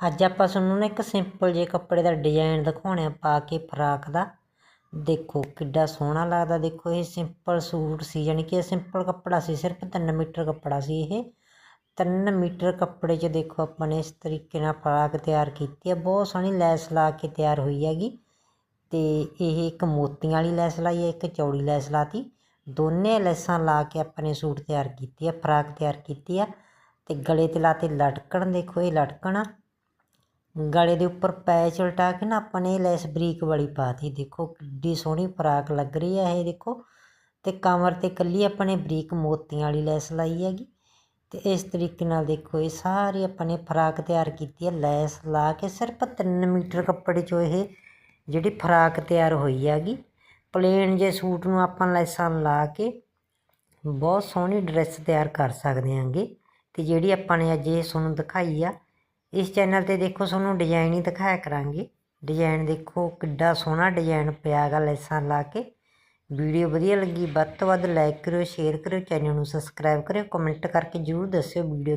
ਅੱਜ ਆਪਾਂ ਤੁਹਾਨੂੰ ਨਾ ਇੱਕ ਸਿੰਪਲ ਜੇ ਕੱਪੜੇ ਦਾ ਡਿਜ਼ਾਈਨ ਦਿਖਾਉਣੇ ਆ, ਪਾ ਕੇ ਫਰਾਕ ਦਾ। ਦੇਖੋ ਕਿੱਡਾ ਸੋਹਣਾ ਲੱਗਦਾ, ਦੇਖੋ ਇਹ ਸਿੰਪਲ ਸੂਟ ਸੀ ਯਾਨੀ ਕਿ ਸਿੰਪਲ ਕੱਪੜਾ ਸੀ, ਸਿਰਫ 3 ਮੀਟਰ ਕੱਪੜਾ ਸੀ ਇਹ। 3 ਮੀਟਰ ਕੱਪੜੇ 'ਚ ਦੇਖੋ ਆਪਾਂ ਨੇ ਇਸ ਤਰੀਕੇ ਨਾਲ ਫਰਾਕ ਤਿਆਰ ਕੀਤੀ ਹੈ ਬਹੁਤ ਸੋਹਣੀ ਲੈਸ ਲਾ ਕੇ ਤਿਆਰ ਹੋਈ ਹੈਗੀ। ਤੇ ਇਹ ਇੱਕ ਮੋਤੀਆਂ ਵਾਲੀ ਲੈਸ ਲਾਈ ਹੈ ਇੱਕ ਚੌੜੀ ਲੈਸ ਲਾਤੀ। ਦੋਨੇ ਲੈਸਾਂ ਲਾ ਕੇ ਆਪਾਂ ਨੇ ਸੂਟ ਤਿਆਰ ਕੀਤੀ ਹੈ ਫਰਾਕ ਤਿਆਰ ਕੀਤੀ ਆ। ਤੇ ਗਲੇ ਤੇ ਲਾਤੇ ਲਟਕਣ, ਦੇਖੋ ਇਹ ਲਟਕਣ ਆ। ਗਲੇ ਦੇ ਉੱਪਰ ਪੈਚ ਉਲਟਾ ਕੇ ਨਾ ਆਪਾਂ ਨੇ ਲੈਸ ਬਰੀਕ ਵਾਲੀ ਪਾਤੀ। ਦੇਖੋ ਕਿੱਡੀ ਸੋਹਣੀ ਫਰਾਕ ਲੱਗ ਰਹੀ ਹੈ ਇਹ ਦੇਖੋ। ਤੇ ਕਮਰ ਤੇ ਕੱਲੀ ਆਪਾਂ ਨੇ ਬਰੀਕ ਮੋਤੀਆਂ ਵਾਲੀ ਲੈਸ ਲਾਈ ਹੈਗੀ। ਤੇ ਇਸ ਤਰੀਕੇ ਨਾਲ ਦੇਖੋ ਇਹ ਸਾਰੀ ਆਪਾਂ ਨੇ ਫਰਾਕ ਤਿਆਰ ਕੀਤੀ ਹੈ। ਲੈਸ ਲਾ ਕੇ ਸਿਰਫ 3 ਮੀਟਰ ਕੱਪੜੇ 'ਚੋਂ ਇਹ ਜਿਹੜੀ ਫਰਾਕ ਤਿਆਰ ਹੋਈ ਹੈਗੀ। ਪਲੇਨ ਜੇ ਸੂਟ ਨੂੰ ਆਪਾਂ ਲੈਸਾਂ ਲਾ ਕੇ ਬਹੁਤ ਸੋਹਣੀ ਡਰੈਸ ਤਿਆਰ ਕਰ ਸਕਦੇ ਹਾਂਗੇ। ਤੇ ਜਿਹੜੀ ਆਪਾਂ ਨੇ ਅੱਜ ਇਹ ਤੁਹਾਨੂੰ ਦਿਖਾਈ ਆ ਇਸ ਚੈਨਲ ਤੇ ਦੇਖੋ ਤੁਹਾਨੂੰ ਡਿਜ਼ਾਈਨ ਹੀ ਦਿਖਾਇਆ ਕਰਾਂਗੇ। ਡਿਜ਼ਾਈਨ ਦੇਖੋ ਕਿੱਡਾ ਸੋਹਣਾ ਡਿਜ਼ਾਈਨ ਪਿਆਗਾ ਲੈਸਾਂ ਲਾ ਕੇ। ਵੀਡੀਓ ਵਧੀਆ ਲੱਗੀ ਵੱਧ ਤੋਂ ਵੱਧ ਲਾਈਕ ਕਰਿਓ ਸ਼ੇਅਰ ਕਰਿਓ ਚੈਨਲ ਨੂੰ ਸਬਸਕ੍ਰਾਈਬ ਕਰਿਓ ਕਮੈਂਟ ਕਰਕੇ ਜਰੂਰ ਦੱਸਿਓ ਵੀਡੀਓ